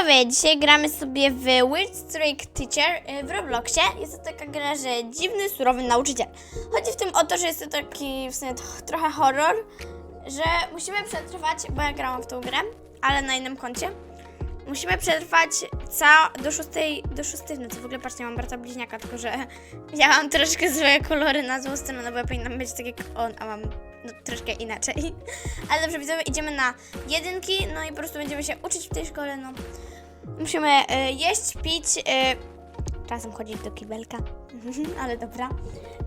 widzowie, dzisiaj gramy sobie w Weird Streak Teacher y, w Robloxie. Jest to taka gra, że dziwny, surowy nauczyciel. Chodzi w tym o to, że jest to taki w sumie trochę horror, że musimy przetrwać, bo ja grałam w tą grę, ale na innym koncie. Musimy przetrwać ca do szóstej, do szóstej w nocy. W ogóle patrzcie, mam brata bliźniaka, tylko że ja mam troszkę złe kolory na złą stronę, no bo ja powinnam być tak jak on, a mam no, troszkę inaczej. Ale dobrze, widzowie, idziemy na jedynki, no i po prostu będziemy się uczyć w tej szkole, no. Musimy y, jeść, pić, y, czasem chodzić do kibelka, ale dobra.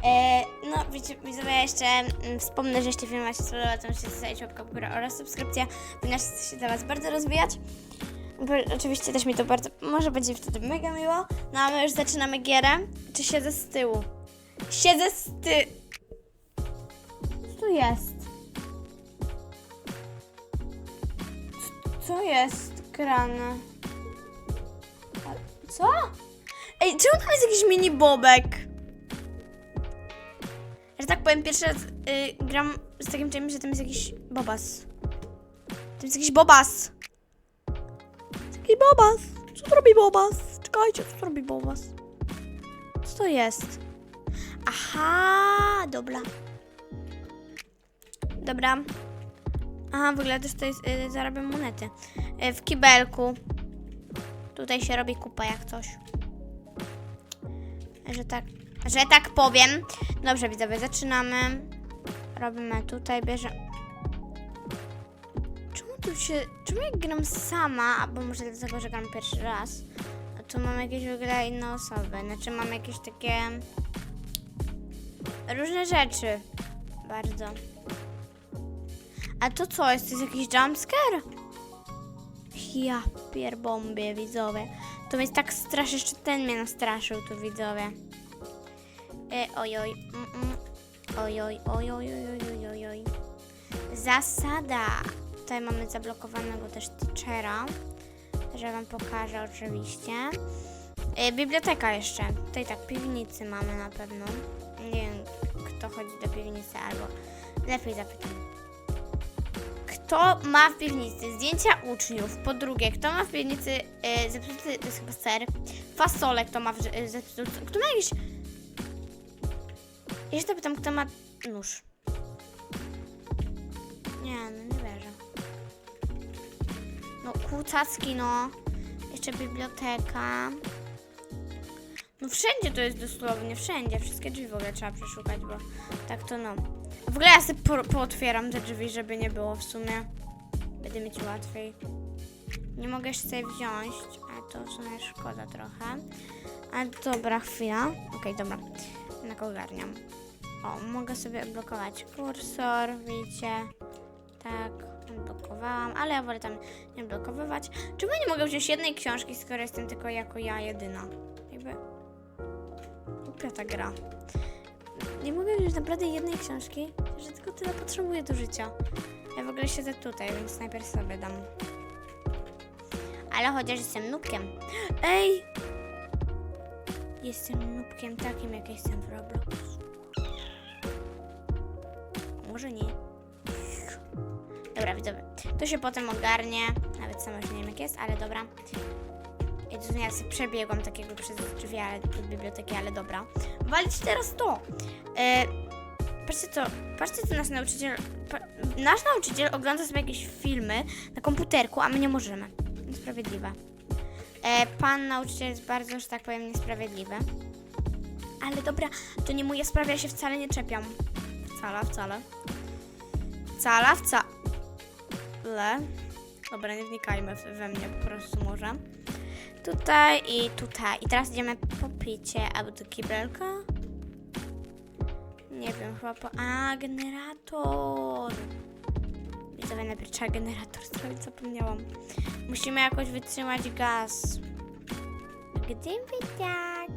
E, no, widzowie, ja jeszcze mm, wspomnę, że jeśli film się spodobał, to musicie zostawić łapkę w górę oraz subskrypcja, ponieważ się dla Was bardzo rozwijać. Bo, oczywiście też mi to bardzo, może będzie wtedy mega miło. No a my już zaczynamy gierę. Czy siedzę z tyłu? Siedzę z ty... Tu jest? Co jest grane? A- Co? Ej, czemu tam jest jakiś mini bobek? Że tak powiem, pierwszy raz y, gram z takim czymś, że tam jest jakiś bobas. Tam jest jakiś bobas. Jakiś bobas. Co to robi bobas? Czekajcie, co to robi bobas? Co to jest? Aha, dobra. Dobra. Aha, w ogóle też to jest, y, zarabiam monety. Y, w kibelku. Tutaj się robi kupa jak coś. Że tak, że tak powiem. Dobrze, widzowie, zaczynamy. Robimy tutaj, bierze... Czemu tu się... Czemu jak gram sama, albo może dlatego, że gram pierwszy raz, tu mam jakieś w ogóle inne osoby. Znaczy mam jakieś takie... Różne rzeczy. Bardzo. A to co jest? To jakiś jumpscare? Ja pierbombie, widzowie. To mnie tak straszy, jeszcze ten mnie nastraszył tu, widzowie. E, ojoj. Mm, mm. Ojoj, ojoj, ojoj, ojoj, ojoj. Zasada. Tutaj mamy zablokowanego też teachera, że wam pokażę oczywiście. E, biblioteka jeszcze. Tutaj tak, piwnicy mamy na pewno. Nie wiem, kto chodzi do piwnicy, albo lepiej zapytam. Kto ma w piwnicy zdjęcia uczniów? Po drugie, kto ma w piwnicy e, zepsuty, to jest chyba ser, fasolę, kto ma w, e, zepsuty, kto ma jakiś... Jeszcze pytam, kto ma nóż. Nie, no nie wierzę. No, kucacki, no. Jeszcze biblioteka. No wszędzie to jest dosłownie, wszędzie. Wszystkie drzwi w ogóle trzeba przeszukać, bo tak to no. W ogóle ja sobie po, pootwieram te drzwi, żeby nie było w sumie. Będę mieć łatwiej. Nie mogę jeszcze sobie wziąć, a to w sumie szkoda trochę. Ale dobra, chwila. Okej, dobra. Jednak ogarniam. O, mogę sobie odblokować kursor, widzicie. Tak, odblokowałam, ale ja wolę tam nie odblokowywać. Czemu nie mogę wziąć jednej książki, skoro jestem tylko jako ja jedyna? Głupia ta gra. Nie mogę wziąć naprawdę jednej książki, że tylko tyle potrzebuję do życia. Ja w ogóle siedzę tutaj, więc najpierw sobie dam. Ale chociaż jestem nubkiem. Ej! Jestem nubkiem takim, jak jestem w Roblox. Może nie. Dobra, widzowie. To się potem ogarnie. Nawet sama już nie wiem jak jest, ale dobra. Tu ja sobie przebiegłam takiego przez drzwi ale, do biblioteki, ale dobra. Walić teraz to. E, patrzcie co, patrzcie co nasz nauczyciel, pa, nasz nauczyciel ogląda sobie jakieś filmy na komputerku, a my nie możemy. Niesprawiedliwe. E, pan nauczyciel jest bardzo, że tak powiem, niesprawiedliwy. Ale dobra, to nie moja sprawa, ja się wcale nie czepiam. Wcale, wcale. Wcale, wcale. Dobra, nie wnikajmy we mnie po prostu może. Tutaj i tutaj. I teraz idziemy po picie albo do kibelka. Nie wiem, chyba po... A, generator! Widzowie, najpierw trzeba generator zrobić, zapomniałam. Musimy jakoś wytrzymać gaz. Gdyby tak...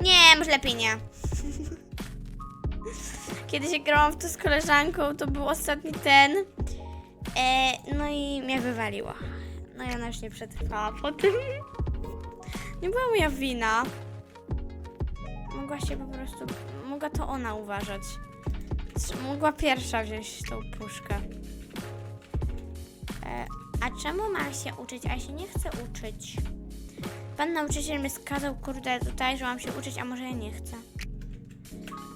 Nie, może lepiej nie. Kiedy się grałam w to z koleżanką, to był ostatni ten. E, no i mnie wywaliła. No i ona już nie przetrwała po tym. Nie była moja wina. Mogła się po prostu. Mogła to ona uważać. Mogła pierwsza wziąć tą puszkę. E, a czemu mam się uczyć, a ja się nie chcę uczyć? Pan nauczyciel mi skazał, kurde, tutaj, że mam się uczyć, a może ja nie chcę.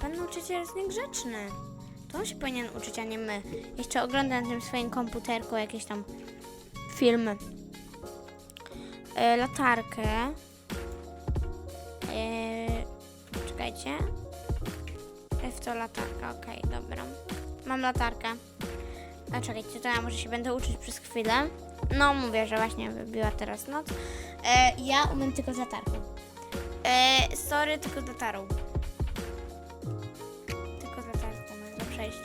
Pan nauczyciel jest niegrzeczny. To on się powinien uczyć, a nie my. Jeszcze oglądam na tym swoim komputerku jakieś tam filmy. E, latarkę. E, czekajcie. F to latarka, okej, dobra. Mam latarkę. A czekajcie, to ja może się będę uczyć przez chwilę. No, mówię, że właśnie wybiła teraz noc. E, ja umiem tylko z latarką. E, sorry, tylko z latarą. Tylko z latarką mogę przejść.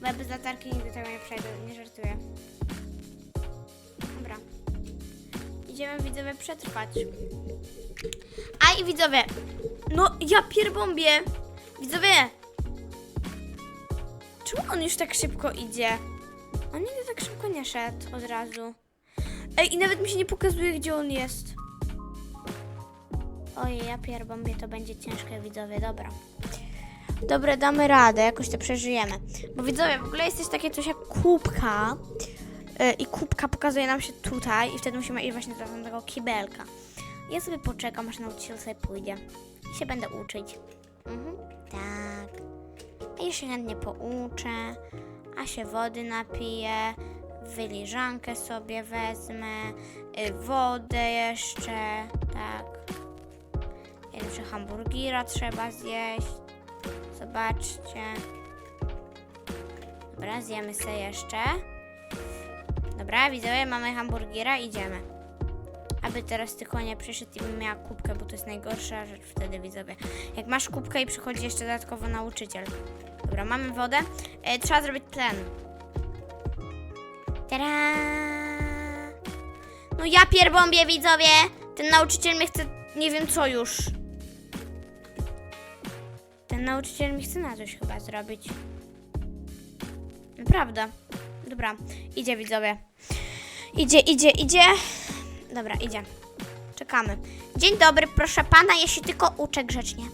Bo ja bez latarki nigdy tego nie przejdę, nie żartuję. Dobra. Idziemy widzowie przetrwać. A i widzowie, no ja pierbombię. Widzowie, czemu on już tak szybko idzie? On nigdy tak szybko nie szedł od razu. Ej, i nawet mi się nie pokazuje, gdzie on jest. Ojej, ja pierbombię, to będzie ciężkie, widzowie, dobra. Dobra, damy radę, jakoś to przeżyjemy. Bo widzowie, w ogóle jest coś takie coś jak kubka. Yy, I kubka pokazuje nam się tutaj i wtedy musimy iść właśnie do tamtego kibelka. Ja sobie poczekam, aż nauczyciel sobie pójdzie. I się będę uczyć. Mhm, tak. A ja się chętnie pouczę, a się wody napiję, wyliżankę sobie wezmę, y, wodę jeszcze, tak. Jeszcze hamburgera trzeba zjeść. Zobaczcie. Dobra, zjemy sobie jeszcze. Dobra, widzowie, mamy hamburgera, idziemy. Aby teraz tylko nie przyszedł i bym miała kubkę, bo to jest najgorsza rzecz wtedy, widzowie. Jak masz kubkę i przychodzi jeszcze dodatkowo nauczyciel. Dobra, mamy wodę. E, trzeba zrobić tlen. Tada! No ja pierbombię, widzowie! Ten nauczyciel mnie chce... Nie wiem co już. Ten nauczyciel mi chce na coś chyba zrobić. Naprawdę. Dobra, idzie widzowie. Idzie, idzie, idzie. Dobra, idzie. Czekamy. Dzień dobry, proszę pana, ja tylko uczę grzecznie.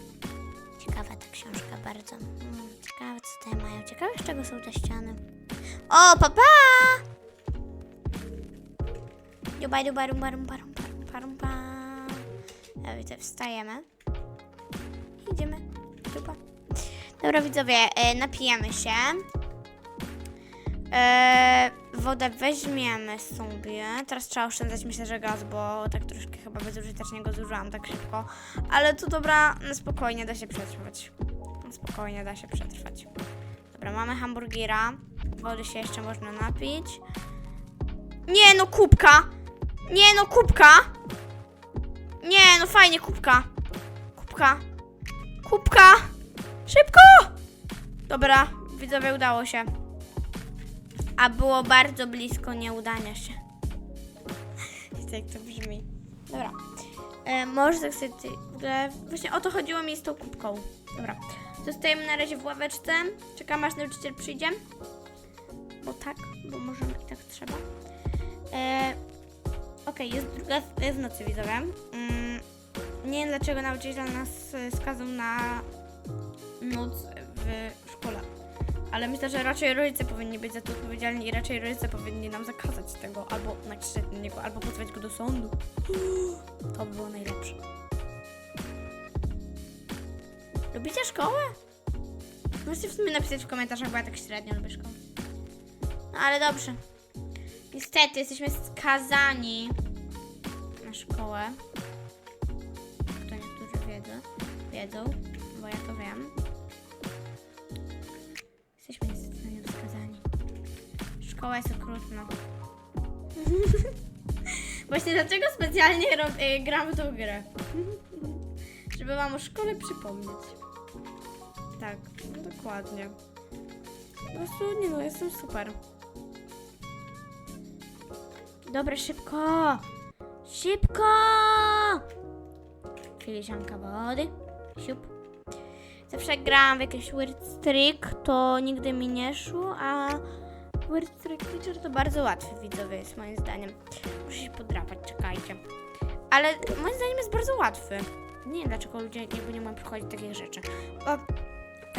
Ciekawa ta książka bardzo. Mm, ciekawe, co tutaj mają. Ciekawe, z czego są te ściany. O, papa! Duba, duba, rumba, rumba, rumba, rumba, rumba. Ja widzę, wstajemy. Idziemy. Dobra, widzowie, e, napijamy się. E, wodę weźmiemy sobie. Teraz trzeba oszczędzać, myślę, że gaz, bo tak troszkę chyba bezużytecznie go zużyłam tak szybko. Ale tu dobra, no spokojnie da się przetrwać. No spokojnie da się przetrwać. Dobra, mamy hamburgera. Wody się jeszcze można napić. Nie no, kubka! Nie no, kubka! Nie no, fajnie, kubka. Kubka. Kubka! Szybko! Dobra, widzowie, udało się. A było bardzo blisko nieudania się. Jak to brzmi. Dobra. E, może tak sobie właśnie o to chodziło mi z tą kubką. Dobra. Zostajemy na razie w ławeczce. Czekamy aż nauczyciel przyjdzie. Bo tak, bo możemy i tak trzeba. E, Okej, jest druga jest w nocy widzowie. Mm, nie wiem dlaczego nauczyciel nas e, skazał na noc w. Ale myślę, że raczej rodzice powinni być za to odpowiedzialni i raczej rodzice powinni nam zakazać tego, albo nakrzyczeć na niego, albo pozwać go do sądu. To by było najlepsze. Lubicie szkołę? Możecie w sumie napisać w komentarzach, bo ja tak średnio lubię szkołę. No ale dobrze. Niestety, jesteśmy skazani na szkołę. To niektórzy wiedzą, wiedzą, bo ja to wiem. Szkoła jest okrutna. Właśnie dlaczego specjalnie rob, y, gram w tą grę? Żeby wam o szkole przypomnieć. Tak, no dokładnie. Po prostu, nie no, jestem super. Dobra, szybko! Szybko! Filiżanka wody. Siup. Zawsze grałam w jakiś Weird Streak, to nigdy mi nie szło, a Streak Teacher to bardzo łatwy widzowie jest moim zdaniem. Muszę się podrapać, czekajcie. Ale moim zdaniem jest bardzo łatwy. Nie wiem dlaczego ludzie nie mają przychodzić takich rzeczy. Bo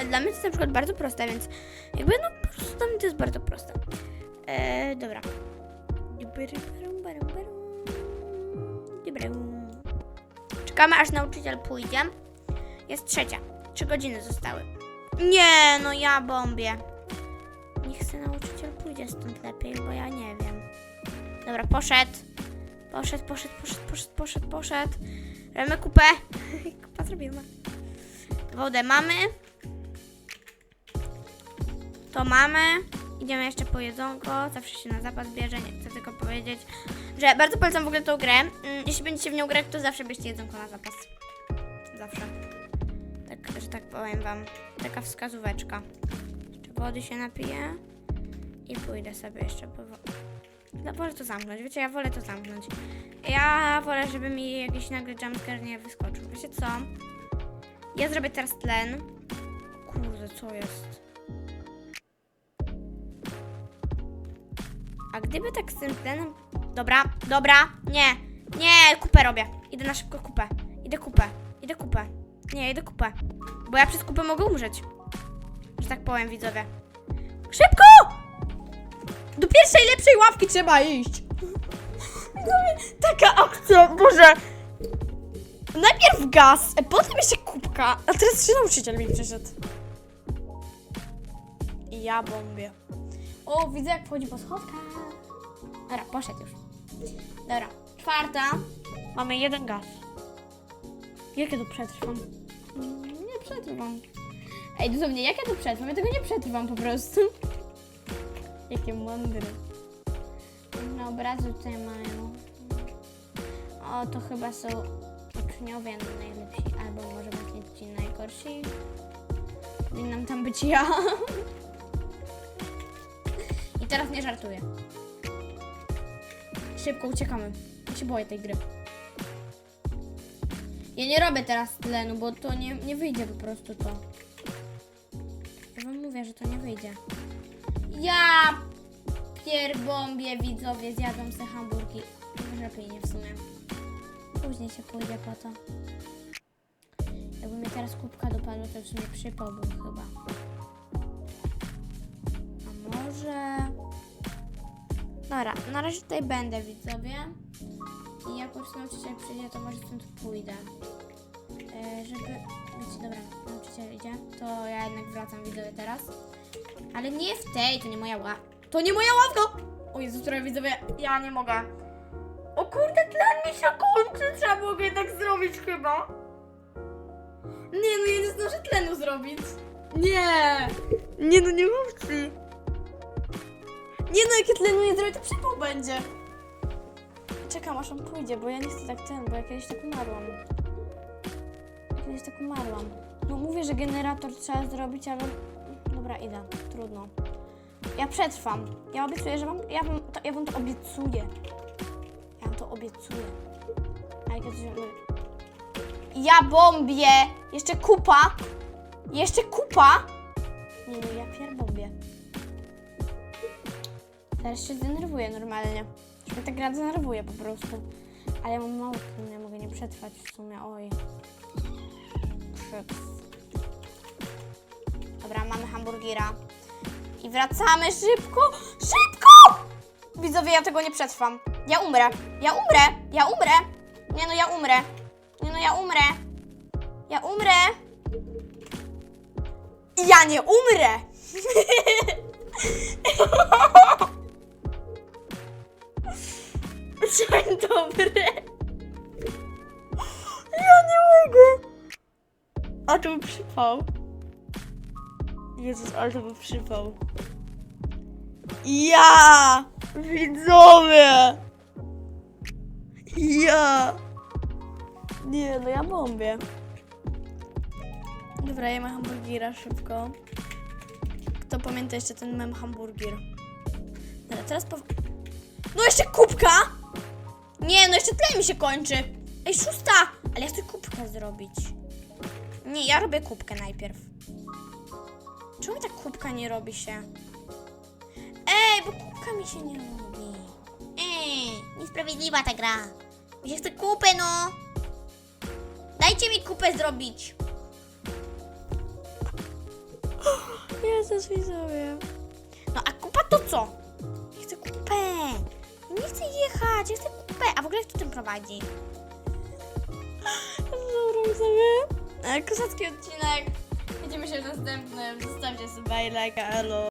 dla mnie to jest na przykład bardzo proste, więc jakby no po prostu dla mnie to jest bardzo proste. Eee, dobra. Czekamy aż nauczyciel pójdzie. Jest trzecia. Trzy godziny zostały. Nie, no ja bombię. Niech se nauczyciel pójdzie stąd lepiej, bo ja nie wiem. Dobra, poszedł. Poszedł, poszedł, poszedł, poszedł, poszedł, poszedł. Robimy kupę. Kupa zrobimy. Wodę mamy. To mamy. Idziemy jeszcze po jedzonko. Zawsze się na zapas bierze. Nie chcę tylko powiedzieć, że bardzo polecam w ogóle tą grę. Mm, Jeśli będziecie w nią grać, to zawsze bierzcie jedzonko na zapas. Zawsze. Tak, że tak powiem wam. Taka wskazóweczka. Jeszcze wody się napiję. I pójdę sobie jeszcze po wodę. No, wolę to zamknąć. Wiecie, ja wolę to zamknąć. Ja wolę, żeby mi jakiś nagle jumpscare nie wyskoczył. Wiecie co? Ja zrobię teraz tlen. Kurde, co jest? A gdyby tak z tym tlenem... Dobra, dobra, nie, nie, kupę robię. Idę na szybko kupę. Idę kupę, idę kupę. Nie, idę kupę. Bo ja przez kupę mogę umrzeć. Że tak powiem, widzowie. Szybko! Do pierwszej lepszej ławki trzeba iść. Widzowie, Taka akcja, Boże. Najpierw gaz, potem jeszcze kubka, a teraz jeszcze nauczyciel mi przyszedł. I ja bombię. O, widzę jak wchodzi po schodkach. Dobra, poszedł już. Dobra, czwarta. Mamy jeden gaz. Jak ja tu przetrwam? Mm, Nie przetrwam. Ej, dosłownie, jak ja tu przetrwam? Ja tego nie przetrwam po prostu. Jakie mądre. Na obrazu tutaj mają. O, to chyba są uczniowie najlepsi, albo może być ci najgorsi. Powinnam tam być ja. I teraz nie żartuję. Szybko uciekamy. Ja się boję tej gry. Ja nie robię teraz tlenu, bo to nie, nie wyjdzie po prostu to. Ja wam mówię, że to nie wyjdzie. Ja pierbombie widzowie zjadą se hamburgi. Lepiej nie w sumie. Później się pójdzie po to. Jakby mnie teraz kubka dopadła, to w sumie przypał był chyba. A może... Dobra, na razie tutaj będę widzowie. I jak już nauczyciel przyjdzie, to może stąd pójdę. E, żeby... Wiecie, dobra, nauczyciel idzie, to ja jednak wracam widzowie teraz. Ale nie w tej, to nie moja ławka. To nie moja ławka! O Jezu, która widzowie, ja nie mogę. O kurde, tlen mi się kończy, trzeba było go jednak zrobić chyba. Nie, no ja nie zdążę tlenu zrobić. Nie! Nie, no nie opcji. Nie no, jak ja tlenu nie zrobię, to przypał będzie. Czekam aż on pójdzie, bo ja nie chcę tak ten, bo ja kiedyś tak umarłam. Kiedyś tak umarłam. No mówię, że generator trzeba zrobić, ale... Dobra, idę. Trudno. Ja przetrwam. Ja obiecuję, że wam... Ja wam to, ja wam to obiecuję. Ja wam to obiecuję. A jak ja. Ja bombię! Jeszcze kupa! Jeszcze kupa! Nie no, ja pier. Teraz się zdenerwuję normalnie. Już mnie ta gra denerwuje po prostu. Ale ja mam mało ja mogę nie przetrwać w sumie, oj. Krzyk. Hamburgera. I wracamy szybko! Szybko! Widzowie, ja tego nie przetrwam. Ja umrę. Ja umrę. Ja umrę. Nie no, ja umrę. Nie no, ja umrę. Ja umrę. Ja nie umrę. Dzień dobry. Ja nie mogę. A był przypał. Jezus, ale to był przypał. Ja! Widzowie! Ja! Nie, no ja bombię. Dobra, jemy hamburgera szybko. Kto pamięta jeszcze ten mem hamburger? Dobra, teraz po... No jeszcze kubka! Nie, no jeszcze tyle mi się kończy. Ej, szósta! Ale ja chcę kubkę zrobić. Nie, ja robię kubkę najpierw. Czemu ta kubka nie robi się? Ej, bo kubka mi się nie robi. Ej, niesprawiedliwa ta gra. Mi się chce kupę, no. Dajcie mi kupę zrobić. Jezus, widzowie. No a kupa to co? Ja chcę kupę. Nie chcę jechać, ja chcę kupę. A w ogóle kto tym prowadzi? Dobra, sobie. Kosacki odcinek. Widzimy się w następnym. Zostawcie sobie lajka, elo.